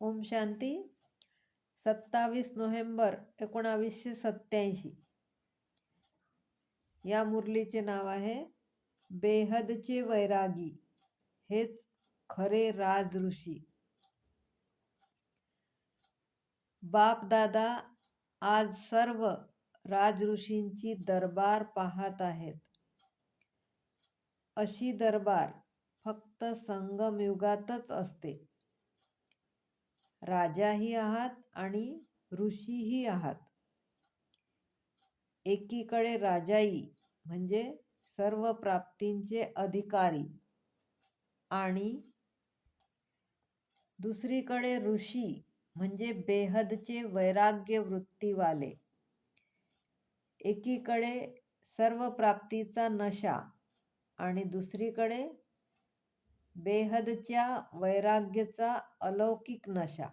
ओम शांती. सत्तावीस नोव्हेंबर एकोणावीसशे सत्याऐंशी या मुरलीचे नाव आहे बेहदचे वैरागी. हेच खरे राज ऋषी. बाप दादा आज सर्व राज ऋषींची दरबार पाहत आहेत. अशी दरबार फक्त संगमयुगातच असते. राजाही आहात आणि ऋषीही आहात. एकीकडे राजाई म्हणजे सर्व प्राप्तींचे अधिकारी आणि दुसरीकडे ऋषी म्हणजे बेहदचे वैराग्य वृत्तीवाले. एकीकडे सर्व प्राप्तीचा नशा आणि दुसरीकडे बेहदच्या वैराग्याचा अलौकिक नशा.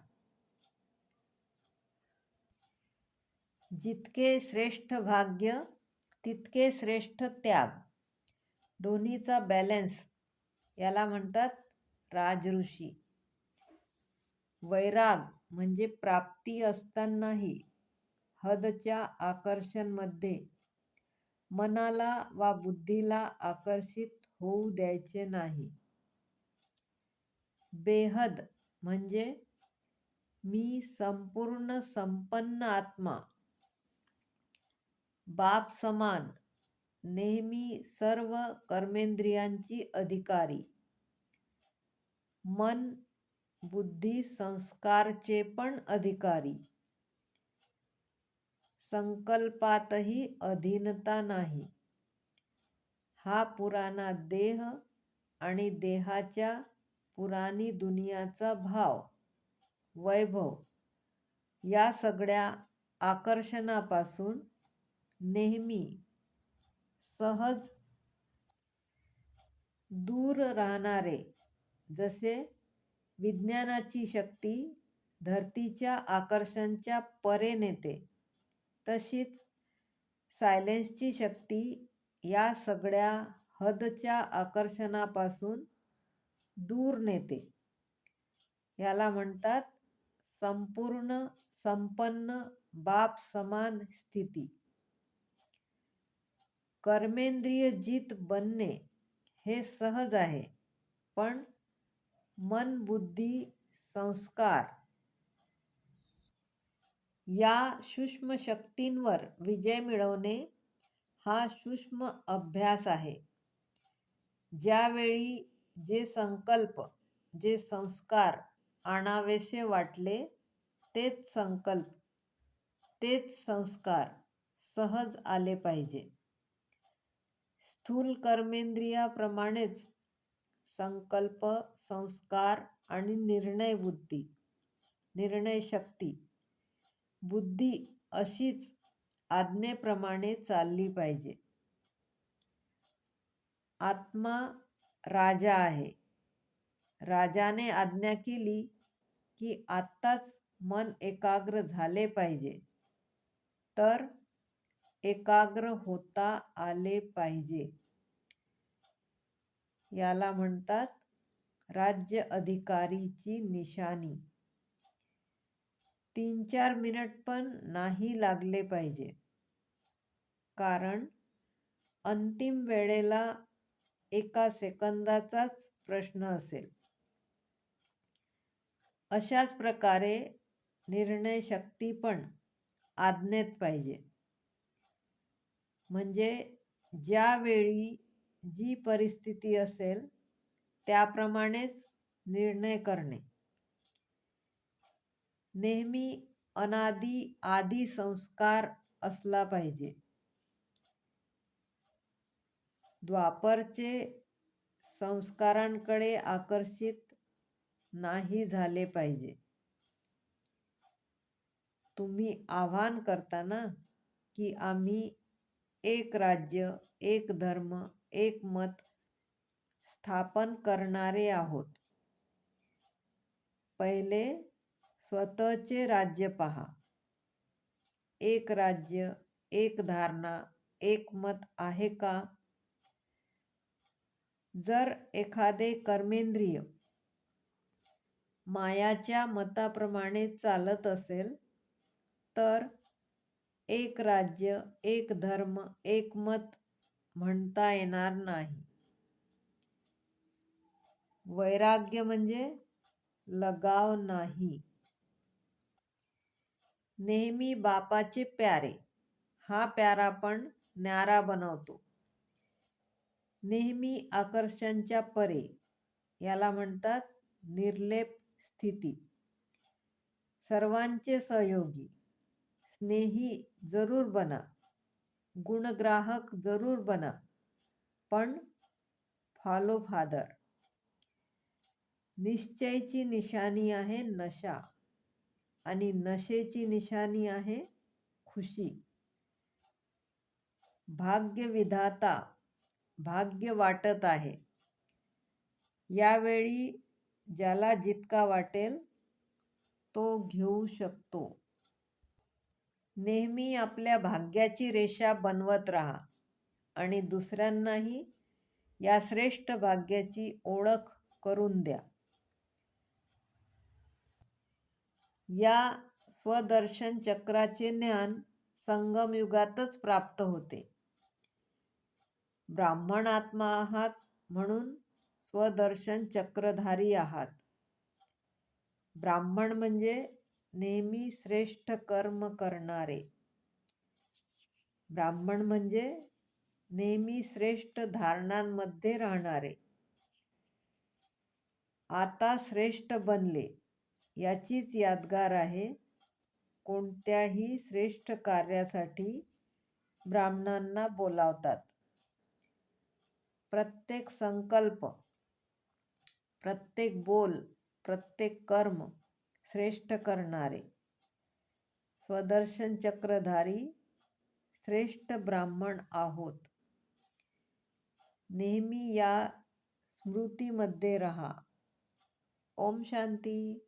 जितके श्रेष्ठ भाग्य तितके श्रेष्ठ त्याग. दोन्हीचा बॅलन्स याला म्हणतात राजऋषी. वैराग म्हणजे प्राप्ती असतानाही हदच्या आकर्षणमध्ये मनाला वा बुद्धीला आकर्षित होऊ द्यायचे नाही. बेहद म्हणजे मी संपूर्ण संपन्न आत्मा. बाप समान नेहमी सर्व कर्मेंद्रियांची अधिकारी. मन बुद्धी संस्कारचे पण अधिकारी. संकल्पातही अधीनता नाही. हा पुराणा देह आणि देहाच्या पुराणी दुनियाचा भाव वैभव या सगळ्या आकर्षणापासून नेहमी सहज दूर राहणारे जसे विज्ञानाची शक्ती धरतीच्या आकर्षणच्या परे नेते तशीच सायलेन्सची शक्ती या सगळ्या हदच्या आकर्षणापासून दूर नेते. याला म्हणतात संपूर्ण संपन्न बाप समान स्थिती. कर्मेंद्रिय जित बनणे हे सहज आहे पण मन बुद्धी संस्कार या सूक्ष्म शक्तींवर विजय मिळवणे हा सूक्ष्म अभ्यास आहे. ज्यावेळी जे संकल्प जे संस्कार आणावेसे वाटले तेच संकल्प तेच संस्कार सहज आले पाहिजे. स्थूल कर्मेंद्रियाप्रमाणेच संकल्प संस्कार आणि निर्णय बुद्धी निर्णय शक्ती बुद्धी अशीच आज्ञेप्रमाणे चालली पाहिजे. आत्मा राजा आहे. राजाने आज्ञा केली की आत्ताच मन एकाग्र झाले पाहिजे. तर एकाग्र होता आले पाहिजे. याला म्हणतात राज्य अधिकारीची निशाणी. तीन चार मिनिट पण नाही लागले पाहिजे. कारण अंतिम वेळेला एका सेकंदाचाच प्रश्न असेल. अशाच प्रकारे निर्णय शक्ती पण आज्ञेत पाहिजे. म्हणजे ज्यावेळी जी परिस्थिती असेल त्याप्रमाणेच निर्णय करणे. नेहमी अनादी आदी संस्कार असला पाहिजे. द्वापरचे संस्कारांकडे आकर्षित नाही झाले पाहिजे. तुम्ही आव्हान करता ना की आम्ही एक राज्य एक धर्म एक मत स्थापन करणारे आहोत. पहिले स्वतःचे राज्य पहा. एक राज्य एक धारणा एक मत आहे का? जर एखादे कर्मेंद्रिय मायाच्या मताप्रमाणे चालत असेल तर एक राज्य एक धर्म एक मत म्हणता येणार नाही. वैराग्य म्हणजे लगाव नाही. नेहमी बापाचे प्यारे हा प्यारा पण न्यारा बनवतो. नेहमी आकर्षणच्या परे याला म्हणतात निर्लेप स्थिती. सर्वांचे सहयोगी स्नेही जरूर बना गुणग्राहक जरूर बना पण फॉलो फादर निश्चयची निशाणी आहे नशा आणि नशेची निशाणी आहे खुशी. भाग्यविधाता भाग्य वाटत आहे. यावेळी ज्याला जितका वाटेल तो घेऊ शकतो. नेहमी आपल्या भाग्याची रेषा बनवत राहा आणि दुसऱ्यांनाही या श्रेष्ठ भाग्याची ओळख करून द्या. या स्वदर्शन चक्राचे ज्ञान संगमयुगातच प्राप्त होते. ब्राह्मण आत्मा आहात म्हणून स्वदर्शन चक्रधारी आहात. ब्राह्मण म्हणजे नेहमी श्रेष्ठ कर्म करणारे. ब्राह्मण म्हणजे नेहमी श्रेष्ठ धारणांमध्ये राहणारे. आता श्रेष्ठ बनले याचीच यादगार आहे कोणत्याही श्रेष्ठ कार्यासाठी ब्राह्मणांना बोलावतात. प्रत्येक संकल्प प्रत्येक बोल प्रत्येक कर्म श्रेष्ठ करणारे. स्वदर्शन चक्रधारी श्रेष्ठ ब्राह्मण आहोत. नेहमी या स्मृतीमध्ये रहा. ओम शांती.